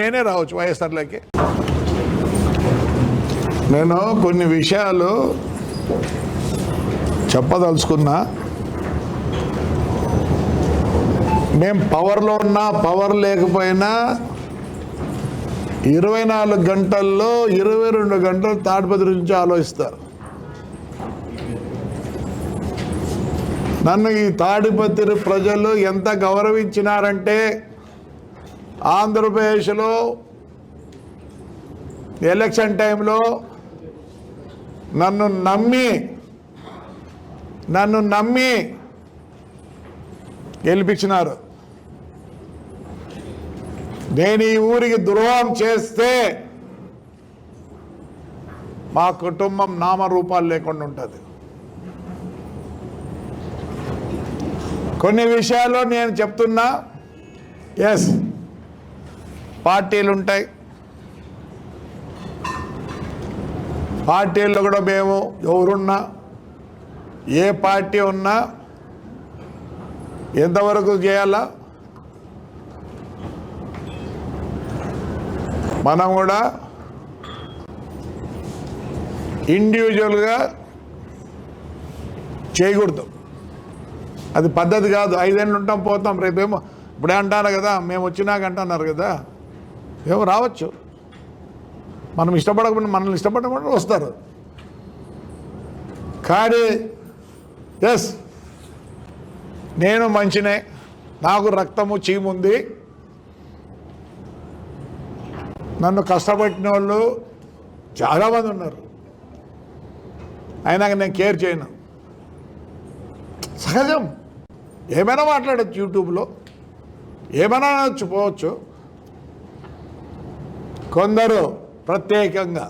నేనే రావచ్చు వైఎస్ఆర్లోకి. నేను కొన్ని విషయాలు చెప్పదలుచుకున్నా. మేము పవర్లో ఉన్నా పవర్ లేకపోయినా ఇరవై నాలుగు గంటల్లో ఇరవై రెండు గంటలు తాడిపత్రి నుంచి ఆలోచిస్తారు. నన్ను ఈ తాడిపత్రి ప్రజలు ఎంత గౌరవించినారంటే ఆంధ్రప్రదేశ్లో ఎలక్షన్ టైంలో నన్ను నమ్మి నన్ను నమ్మి గెలిపించినారు. నేను ఈ ఊరికి ద్రోహం చేస్తే మా కుటుంబం నామరూపాలు లేకుండా ఉంటుంది. కొన్ని విషయాల్లో నేను చెప్తున్నా ఎస్ పార్టీలు ఉంటాయి పార్టీల్లో కూడా మేము ఎవరున్నా ఏ పార్టీ ఉన్నా ఎంతవరకు చేయాలా? మనం కూడా ఇండివిజువల్గా చేయకూడదు. అది పద్ధతి కాదు. ఐదేళ్ళు ఉంటాం పోతాం రేపేమో. ఇప్పుడే అంటారు కదా మేము వచ్చినాక అంటున్నారు కదా. ఏమో రావచ్చు. మనం ఇష్టపడకుండా మనల్ని ఇష్టపడకుండా వస్తారు. కానీ ఎస్ నేను మంచినే నాకు రక్తము చీముంది నన్ను కష్టపెట్టిన వాళ్ళు చాలామంది ఉన్నారు. అయినాక నేను కేర్ చేయను. సహజం. ఏమైనా మాట్లాడచ్చు యూట్యూబ్లో. ఏమైనా అనొచ్చు పోవచ్చు. కొందరు ప్రత్యేకంగా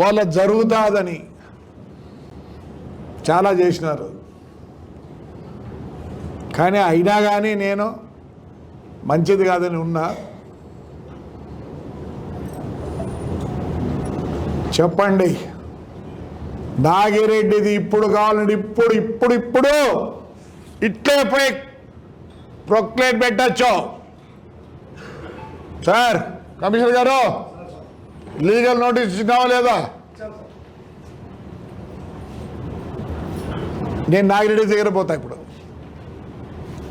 వాళ్ళ జరుగుతాదని చాలా చేసినారు. కానీ అయినా కానీ నేను మంచిది కాదని ఉన్నా. చెప్పండి. నాగిరెడ్డిది ఇప్పుడు కావాలంటే ఇప్పుడు ఇప్పుడు ఇప్పుడు ఇట్లే పోయి ప్రొక్లేట్ పెట్టచ్చు. సార్ కమిషనర్ గారు లీగల్ నోటీస్ ఇచ్చినావా లేదా? నేను నాగిరెడ్డి దగ్గర పోతా ఇప్పుడు.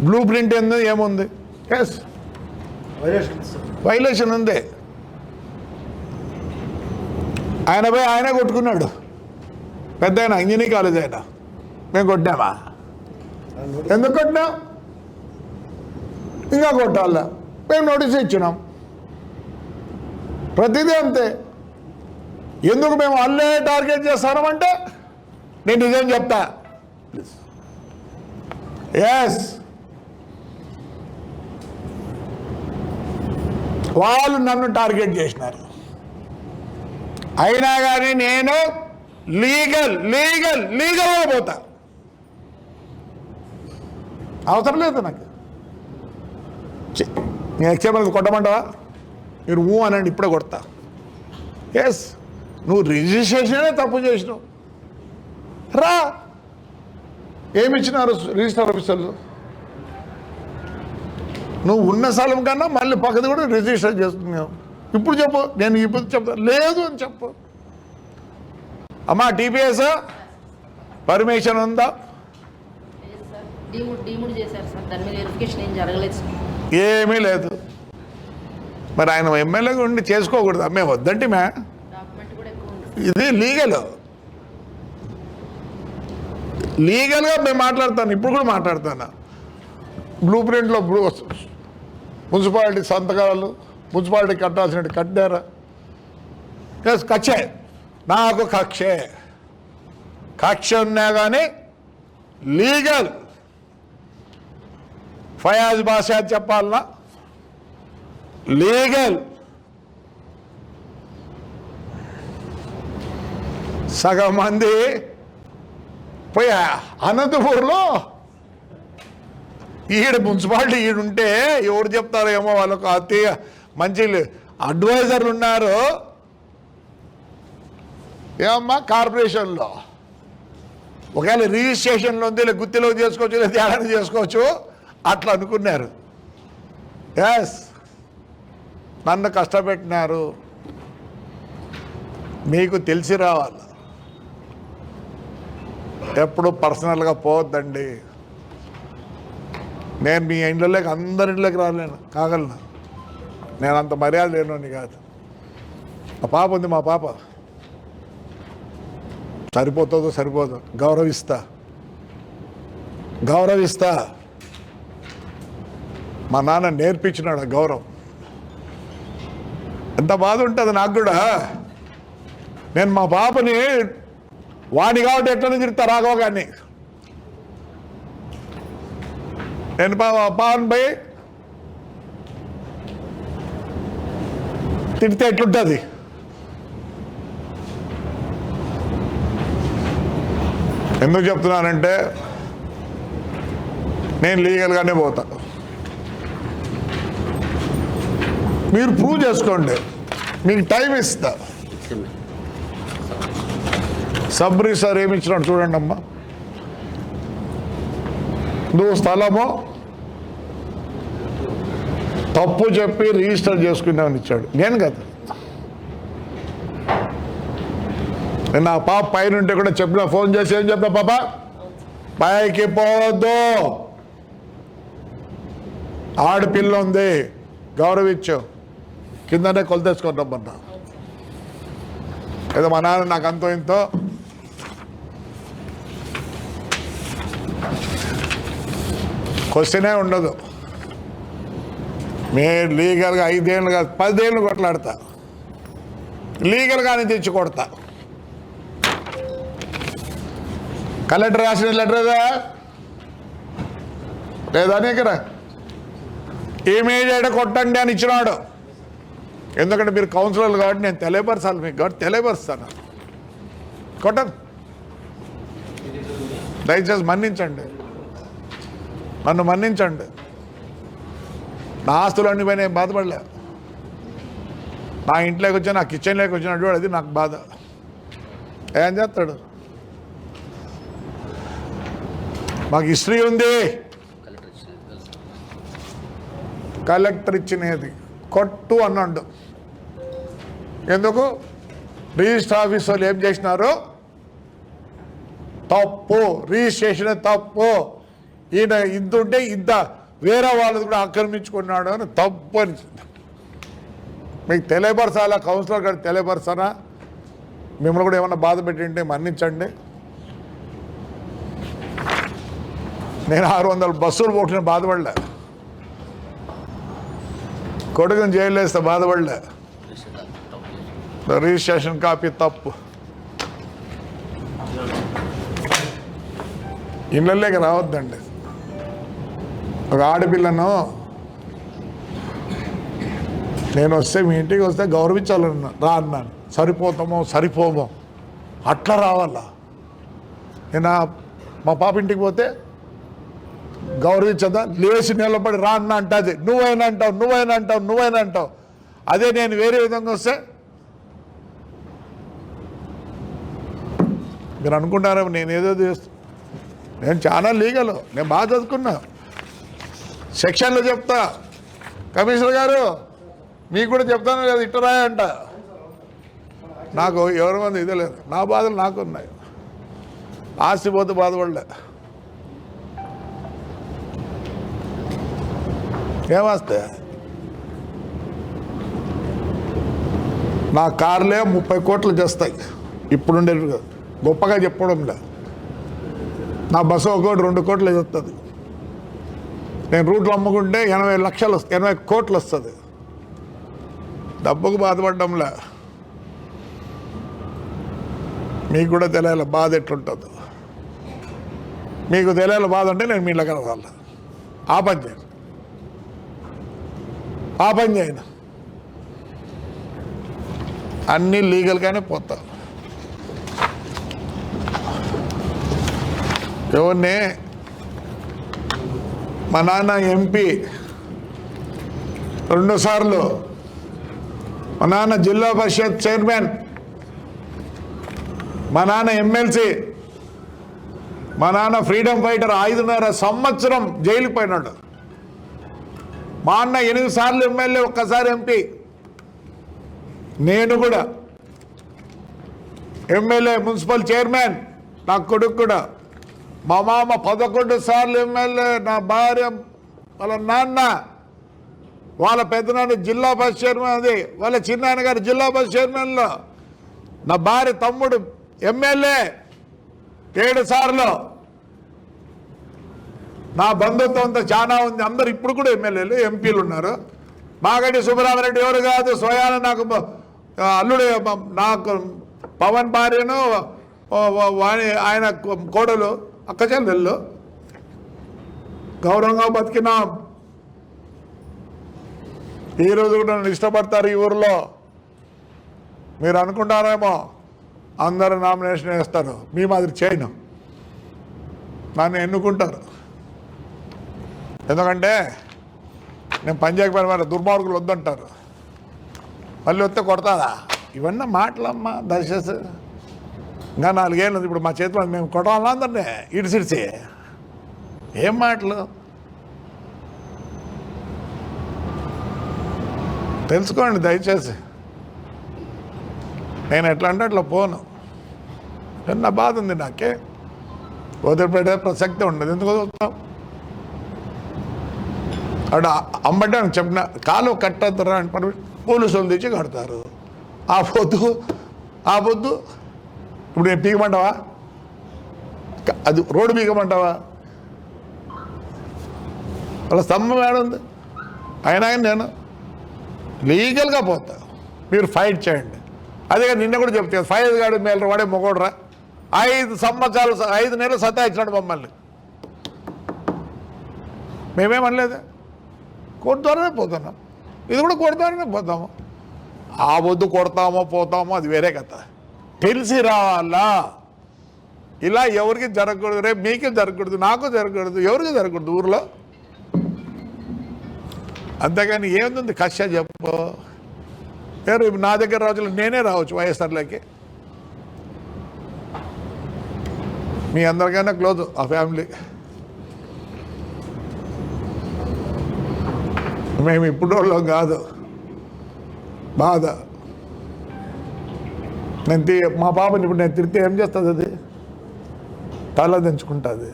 బ్లూ ప్రింట్ ఏంది ఏముంది? ఎస్ వైలేషన్ ఉంది. ఆయన పోయి ఆయనే కొట్టుకున్నాడు. పెద్ద ఆయన ఇంజనీరింగ్ కాలేజ్ ఆయన. మేము కొట్టామా ఎందుకు కొట్టినాం? ఇంకా కొట్టాల? మేము నోటీస్ ఇచ్చినాం. ప్రతిదీ అంతే. ఎందుకు మేము అల్లే టార్గెట్ చేస్తామంటే నేను నిజం చెప్తా. ఎస్ వాళ్ళు నన్ను టార్గెట్ చేసినారు. అయినా కానీ నేను లీగల్ లీగల్ లీగల్గా పోతా. అవసరం లేదు నాకు. చి- నేను ఎక్స్ఎంఎల్ కొట్టమంటావా? మీరు ఊ అనండి ఇప్పుడే కొడతా. ఎస్ నువ్వు రిజిస్ట్రేషనే తప్పు చేసినావు. రా. ఏమి ఇచ్చినారు రిజిస్టర్ ఆఫీసర్లు? నువ్వు ఉన్న స్థలం కన్నా మళ్ళీ పక్కది కూడా రిజిస్టర్ చేస్తున్నావు. ఇప్పుడు చెప్పు నేను ఇప్పుడు చెప్తా. లేదు అని చెప్పు. అమ్మా టీపీఎస్ పర్మిషన్ ఉందా? ఏమీ లేదు. మరి ఆయన ఎమ్మెల్యేగా ఉండి చేసుకోకూడదు. మేము వద్దంటే మే. ఇది లీగల్. లీగల్గా మేము మాట్లాడతాను. ఇప్పుడు కూడా మాట్లాడతాను. బ్లూ ప్రింట్లో బ్లూ మున్సిపాలిటీ సంతకాలు మున్సిపాలిటీ కట్టాల్సిన కట్టారా? ఎస్ కక్షే. నాకు కక్షే. కక్ష ఉన్నా కానీ లీగల్. ఫయాజ్ భాష చెప్పాలన్నా లీగల్ సగం మంది పోయి అనంతపూర్లో ఈడ మున్సిపాలిటీ ఈడుంటే ఎవరు చెప్తారో ఏమో వాళ్ళకు అతి మంచి అడ్వైజర్లు ఉన్నారు. ఏమమ్మా కార్పొరేషన్లో. ఒకవేళ రిజిస్ట్రేషన్లో ఉంది లేదా గుత్తిలో చేసుకోవచ్చు లేదా తేడాన్ని చేసుకోవచ్చు అట్లా అనుకున్నారు. ఎస్ నన్ను కష్టపెట్టినారు. మీకు తెలిసి రావాలి. ఎప్పుడు పర్సనల్గా పోవద్దండి. నేను మీ ఇంట్లోకి అందరి ఇంట్లోకి రాలేను కాగలను. నేను అంత మర్యాద లేనోని కాదు. మా పాప ఉంది మా పాప. సరిపోతుందో సరిపోదు గౌరవిస్తా. గౌరవిస్తా. మా నాన్న నేర్పించినాడు గౌరవం. ఎంత బాధ ఉంటుంది నాకు కూడా. నేను మా పాపని వాడిని కాబట్టి ఎట్లనే తిరుగుతా రాఘవ గారిని నేను పా పావన్ పోయి తిడితే ఎట్లుంటుంది? ఎందుకు చెప్తున్నానంటే నేను లీగల్గానే పోతా. మీరు ప్రూవ్ చేసుకోండి. మీకు టైం ఇస్తా. సబ్రీ సార్ ఏమి ఇచ్చినాడు చూడండి అమ్మా. నువ్వు స్థలము. తప్పు చెప్పి రిజిస్టర్ చేసుకుందామని ఇచ్చాడు. నేను కదా. నేను నా పాప పైన ఉంటే కూడా చెప్పిన. ఫోన్ చేసి ఏం చెప్పా పాప? పైకి పోవద్దు. ఆడపిల్ల ఉంది. గౌరవించు. కిందనే కొలతేసుకొని రమ్మన్నా ఏదో మా నాన్న నాకు అంతో ఇంతో. క్వశ్చనే ఉండదు. మేము లీగల్గా ఐదేళ్ళు కాదు పదేళ్ళు కొట్లాడతా. లీగల్గానే తెచ్చి కొడతా. కలెక్టర్ రాసిన లెటర్ ఏదా? లేదా నీకు ఇమీడియట్ కొట్టండి అని ఇచ్చినాడు. ఎందుకంటే మీరు కౌన్సిలర్లు కాబట్టి నేను తెలియపరచాలి మీకు కాబట్టి తెలియపరుస్తాను కొట్టదు. దయచేసి మన్నించండి. నన్ను మన్నించండి. నా ఆస్తులు అన్ని పోయి నేను బాధపడలే. నా ఇంట్లోకి వచ్చి నా కిచెన్లోకి వచ్చినట్టు అది నాకు బాధ. ఏం చేస్తాడు? మాకు హిస్టరీ ఉంది. కలెక్టర్ ఇచ్చినది. కొట్టు అన్నాడు. ఎందుకు? రిజిస్టర్ ఆఫీస్ వాళ్ళు ఏం చేసినారు? తప్పు. రిజిస్ట్రేషన్ తప్పు. ఈయన ఇంతుంటే ఇంత వేరే వాళ్ళది కూడా ఆక్రమించుకున్నాడు అని తప్పు అని మీకు తెలియపరచాలా? కౌన్సిలర్ గారు తెలియపరచానా మిమ్మల్ని కూడా ఏమన్నా బాధ పెట్టింటే మన్నించండి. నేను ఆరు వందల బస్సులు పోటీ బాధపడలే. కొడుకుని జైలు వేస్తే బాధపడలే. రిజిస్ట్రేషన్ కాపీ తప్పు. ఇళ్ళలోకి రావద్దండి. ఒక ఆడపిల్లను నేను వస్తే మీ ఇంటికి వస్తే గౌరవించాలన్నా రా అన్నాను. సరిపోతామో సరిపోమో. అట్లా రావాలా? నేను మా పాప ఇంటికి పోతే గౌరవించదా లేచి నిలబడి రా అన్న అంటుంది. నువ్వైనా అంటావు నువ్వైనా అంటావు నువ్వైనా అంటావు. అదే నేను వేరే విధంగా వస్తే? మీరు అనుకుంటారా? నేను ఏదో చేస్తా. నేను చాలా లీగల్. నేను బాగా చదువుకున్నా. సెక్షన్లో చెప్తా. కమిషనర్ గారు మీకు కూడా చెప్తాను లేదు ఇట్ట రాయంట నాకు ఎవరి మంది ఇదే లేదు. నా బాధలు నాకు ఉన్నాయి ఆస్తి పోతే బాధపడలే. ఏమస్తే నా కార్లే ముప్పై కోట్లు చేస్తాయి. ఇప్పుడుండే గొప్పగా చెప్పడం లే నా బస్సు ఒకటి రెండు కోట్లు చేస్తుంది. నేను రూట్లు అమ్ముకుంటే ఎనభై లక్షలు వస్తుంది ఎనభై కోట్లు వస్తుంది. డబ్బుకు బాధపడడంలే. మీకు కూడా తెలియాలి బాధ ఎట్లుంటుందో. మీకు తెలియాలి బాధ అంటే నేను మీ దగ్గర రావాలి ఆ పని చేయను ఆ పని చేయను. అన్నీ లీగల్గానే పోతా. ఎవరిని? మా నాన్న ఎంపీ. రెండుసార్లు మా నాన్న జిల్లా పరిషత్ చైర్మన్. మా నాన్న ఎమ్మెల్సీ. మా నాన్న ఫ్రీడమ్ ఫైటర్ ఐదున్నర సంవత్సరం జైలుకి పోయినాడు. మా అన్న ఎనిమిది సార్లు ఎమ్మెల్యే ఒక్కసారి ఎంపీ. నేను కూడా ఎమ్మెల్యే మున్సిపల్ చైర్మన్ నా కొడుకు కూడా. మా మామ పదకొండు సార్లు ఎమ్మెల్యే నా భార్య వాళ్ళ నాన్న వాళ్ళ పెద్దనాన్న జిల్లా బస్ చైర్మన్ అది వాళ్ళ చిన్నాయన గారు జిల్లా బస్ చైర్మన్లో. నా భార్య తమ్ముడు ఎమ్మెల్యే ఏడు సార్లు. నా బంధుత్వం అంతా చాలా ఉంది. అందరు ఇప్పుడు కూడా ఎమ్మెల్యేలు ఎంపీలు ఉన్నారు. మాగంటి సుబ్బరామరెడ్డి ఎవరు కాదు స్వయాన నాకు అల్లుడు నాకు పవన్ భార్యను వాణి ఆయన కోడలు అక్క చెల్లెళ్ళు. గౌరవంగా బతికినాం. ఈరోజు కూడా నన్ను ఇష్టపడతారు ఈ ఊరిలో. మీరు అనుకుంటారేమో అందరూ నామినేషన్ వేస్తారు. మీ మాదిరి చేయను. నన్ను ఎన్నుకుంటారు. ఎందుకంటే నేను పని చేయకపోయిన మరి దుర్మార్గులు వద్దంటారు. మళ్ళీ వస్తే కొడతాదా ఇవన్నీ మాటలమ్మా దయచేసి ఇంకా నాలుగేళ్ళు ఇప్పుడు మా చేతిలో మేము కొట్టాలన్నా అందరినీ? ఇడిసిడిసి ఏం మాటలు? తెలుసుకోండి దయచేసి. నేను ఎట్లా అంటే అట్లా పోను. చిన్న బాధ ఉంది నాకే. వదిలిపెట్టే ప్రసక్తి ఉండదు. ఎందుకు వదులుతాం? అక్కడ అమ్మడానికి చెప్పిన కాలు కట్టద్దురా అని పని పోలీసులు తెచ్చి కడతారు. ఆ పొద్దు ఆ పొద్దు ఇప్పుడు నేను పీకమంటావా? అది రోడ్డు పీకమంటావా? వాళ్ళ స్తంభం ఏడుంది అయినా కానీ నేను లీగల్గా పోతా. మీరు ఫైట్ చేయండి. అదే కానీ నిన్న కూడా చెప్తాను ఫైవ్ గాడు మేలు వాడే మొగోడరా. ఐదు సంవత్సరాలు ఐదు నెలలు సతాయించినాడు మమ్మల్ని. మేమేమనలేదు కొడతారనే పోతున్నాం ఇది కూడా కొడతారనే పోతాము. ఆ వద్దు కొడతామో పోతామో అది వేరే కథ. తెలిసి రావాలా? ఇలా ఎవరికి జరగకూడదు? రేపు మీకే జరగకూడదు? నాకు జరగకూడదు? ఎవరికి జరగకూడదు ఊర్లో? అంతేగాని ఏముంది? కష్ట చెప్పు. రేపు నా దగ్గర రోజులు నేనే రావచ్చు వైఎస్ఆర్లోకి. మీ అందరికైనా క్లోజ్ ఆ ఫ్యామిలీ. మేము ఇప్పుడు వాళ్ళం కాదు. బాధ. నేను తీ మా పాపని ఇప్పుడు నేను తిరిగితే ఏం చేస్తుంది అది? తల దించుకుంటుంది.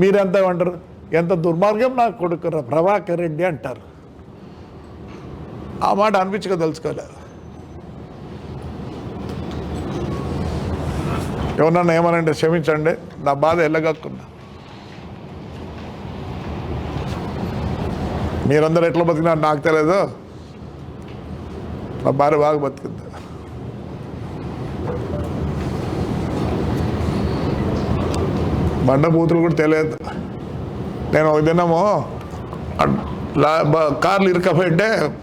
మీరెంత ఏమంటారు ఎంత దుర్మార్గం నాకు కొడుకురా ప్రభాకర్ రెడ్డి అంటారు. ఆ మాట అనిపించక తెలుసుకోలేదు ఎవరన్నా ఏమనంటే క్షమించండి నా బాధ ఎల్లగక్కున్నా. మీరందరూ ఎట్లా బతికినారు నాకు తెలియదు మా భార్య బాగా బతికింది. బండ బూతులు కూడా తెలియదు. నేను ఒక దినము లా- కార్లు ఇరకపోయింటే